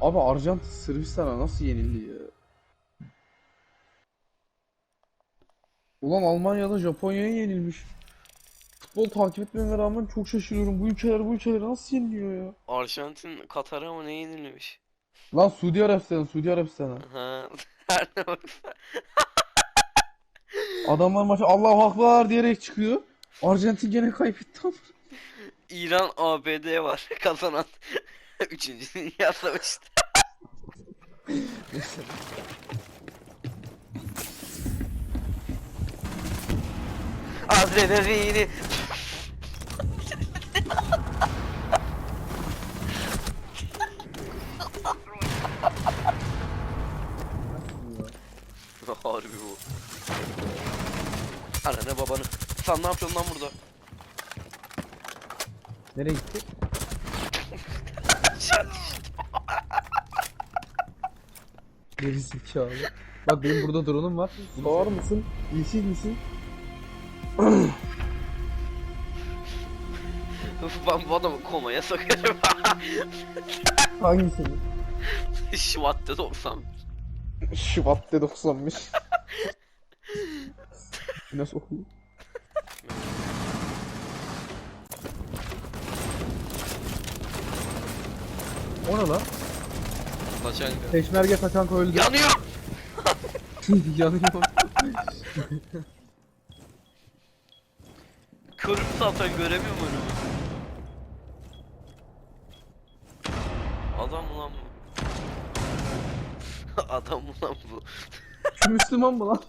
Abi Arjantin Sırbistan'a nasıl yenildi ya? Ulan Almanya'da Japonya'ya yenilmiş. Futbol takip etmeme rağmen çok şaşırıyorum. Bu ülkeler bu ülkeleri nasıl yeniliyor ya? Arjantin Katar'a mı ne yenilmiş? Lan Suudi Arabistan, Suudi Arabistan'a. Ha. Her ne. Adamlar maça Allahu Akbar diyerek çıkıyor. Arjantin gene kaybetti. İran ABD var kazanan. Üçüncü Dünya Savaşı. Adrenalini. Harbi bu. Anne babanı. Sen ne yapıyorsun lan burada? Nereye gitti? Geri zekalı. Bak benim burada drone'um var. Sağır mısın? Yeşil misin? ben bu adamı komaya sokarım. Hangisini? Şubat'ta 90. Şubat'ta 90'mış. Nasıl okuyor? O ne lan? Laçanga. Peşmerge takan öldü. Yanıyor. Yanıyor. Körüm zaten göremiyorum önümü. Adam mı lan bu? Adam mı lan bu? Şu Müslüman mı lan?